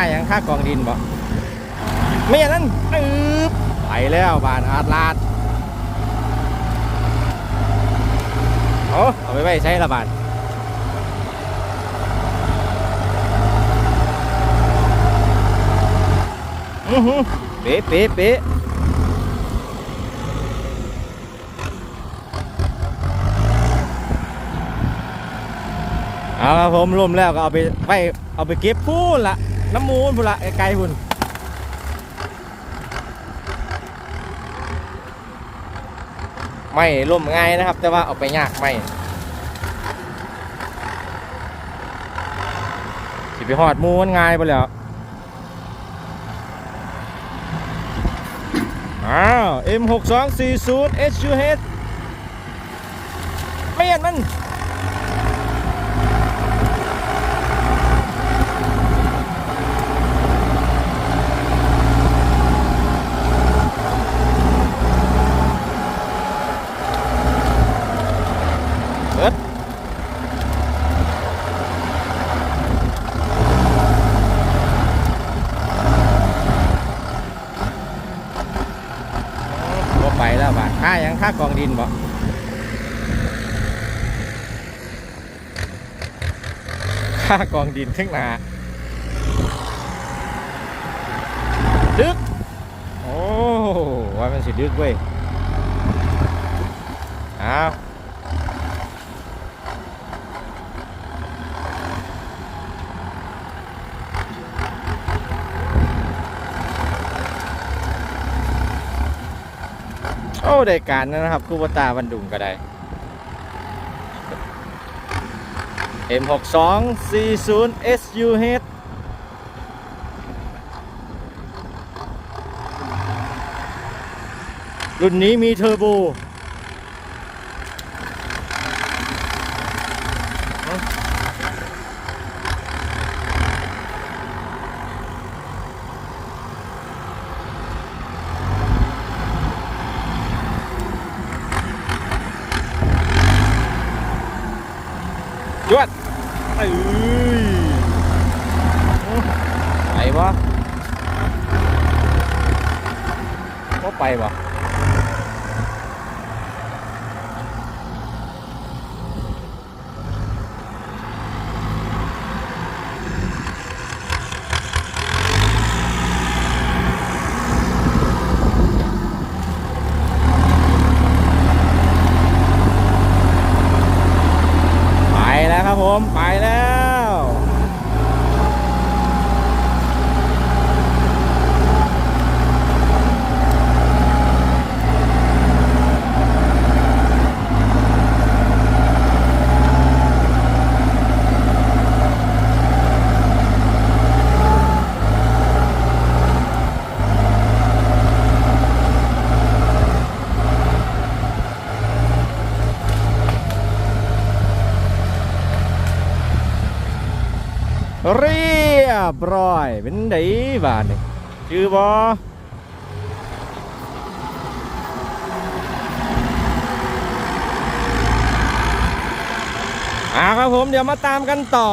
ค่าหยังค่ากองดินบ่ไม่อย่างนั้นอึบไปแล้วบานอาดลาดเอาเอาไปไว้ใช้ละบานอือหือเป๊ะเป๊ะเป๊ะเอาครับผมร่วมแล้วก็เอาไปไปเอาไปเก็บพูนละ น้ำมูลพูนละไกลๆพูนไม่ร่วมง่ายนะครับ แต่ว่าเอาไปยากไม่สิไปหอดมูมันง่ายไปแล้วอ้าว M6240 HUH ไม่เห็นมัน เอิดบ่ไป แล้วบาทค่ายังค่ากองดินบ่ค่ากองดินข้างหน้าดึก โอ้ว่ามันสิดึกเว้ยอ้าว อ้ได้การนะครับคูบตาบันดุงก็ได้ M62 40 SUH รุ่นนี้มีเทอร์โบ จวดเอ้ยไปบ่ก็ไปบ่ไปแล้วครับ ผมไปแล้ว เรียบร้อย เป็นไดบานนี่ชื่อบออ่าครับผมเดี๋ยวมาตามกันต่อ